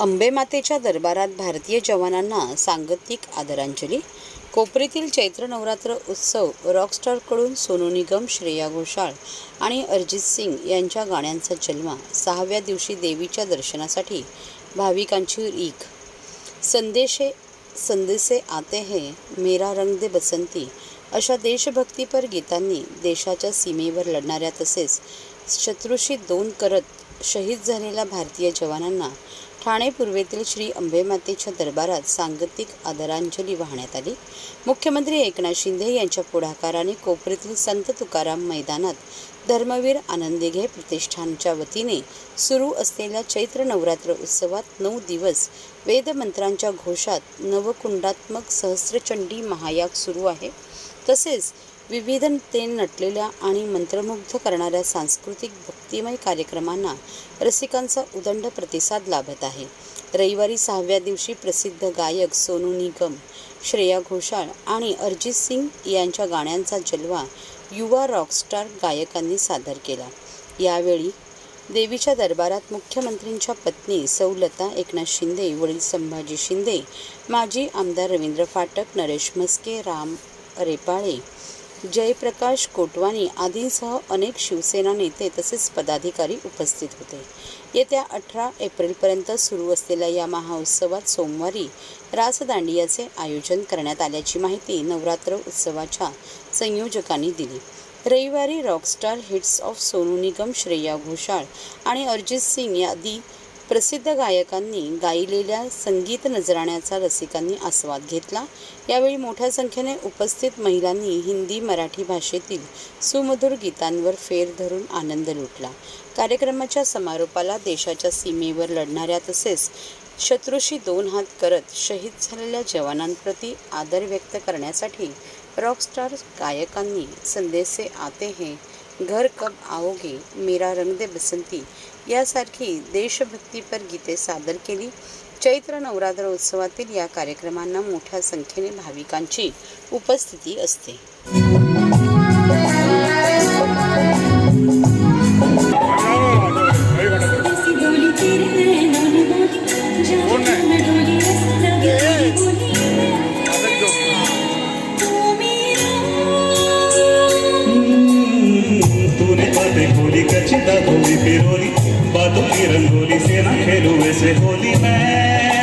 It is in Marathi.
अंबेमातेच्या दरबारात भारतीय जवानांना सांगतिक आदरांजली. कोपरीतील चैत्र नवरात्र उत्सव रॉकस्टारकडून सोनू निगम श्रेया घोषाळ आणि अरिजित सिंग यांच्या गाण्यांचा जन्मा सहाव्या दिवशी देवीच्या दर्शनासाठी भाविकांची रीख संदेशे संदेशे आते है मेरा रंग दे बसंती. अशा देशभक्तीपर गीतांनी देशाच्या सीमेवर लढणाऱ्या तसेच शत्रूशी दोन करत शहीद झालेल्या भारतीय जवानांना ठाणे पूर्वेतील श्री अंबेमातेच्या दरबारात सांगतिक आदरांजली वाहण्यात आली. मुख्यमंत्री एकनाथ शिंदे यांच्या पुढाकाराने कोपरीतील संत तुकाराम मैदानात धर्मवीर आनंदिघे प्रतिष्ठानच्या वतीने सुरू असलेल्या चैत्र नवरात्र उत्सवात नऊ दिवस वेदमंत्रांच्या घोषात नवकुंडात्मक सहस्रचंडी महायाग सुरू आहे. तसेच विविधतेने नटलेल्या आणि मंत्रमुग्ध करणाऱ्या सांस्कृतिक भक्तिमय कार्यक्रमांना रसिकांचा उदंड प्रतिसाद लाभत आहे. रविवारी सहाव्या दिवशी प्रसिद्ध गायक सोनू निगम श्रेया घोषाळ आणि अरिजित सिंग यांच्या गाण्यांचा जलवा युवा रॉकस्टार गायकांनी सादर केला. यावेळी देवीच्या दरबारात मुख्यमंत्रींच्या पत्नी सौलता एकनाथ शिंदे वडील संभाजी शिंदे माजी आमदार रवींद्र फाटक नरेश म्हस्के राम रेपाळे जयप्रकाश कोटवानी आदींसह अनेक शिवसेना नेते तसेच पदाधिकारी उपस्थित होते. येत्या अठरा एप्रिलपर्यंत सुरू असलेल्या या महाउत्सवात सोमवारी रासदांडियाचे आयोजन करण्यात आल्याची माहिती नवरात्र उत्सवाच्या संयोजकांनी दिली. रविवारी rockstar hits of Sonu Nigam Shreya Ghoshal आणि अरिजित सिंग यादी प्रसिद्ध गायकांनी गायलेल्या संगीत नजराण्याचा रसिकांनी आस्वाद घेतला. यावेळी मोठ्या संख्येने उपस्थित महिलांनी हिंदी मराठी भाषेतील सुमधुर गीतांवर फेर धरून आनंद लुटला. कार्यक्रमाच्या समारोपाला देशाच्या सीमेवर लढणाऱ्या तसेच शत्रूशी दोन हात करत शहीद झालेल्या जवानांप्रती आदर व्यक्त करण्यासाठी रॉकस्टार गायकांनी संदेशे आते हे घर कब आओगे मेरा रंग दे बसंती यासारखी देशभक्तीपर गीते सादर केली. चैत्र नवरात्र उत्सवातील या कार्यक्रमांना मोठ्या संख्येने भाविकांची उपस्थिती असते. हो, हो, हो. सीधा धोली फिरोली बातों की रंगोली से खेलू वैसे होली मैं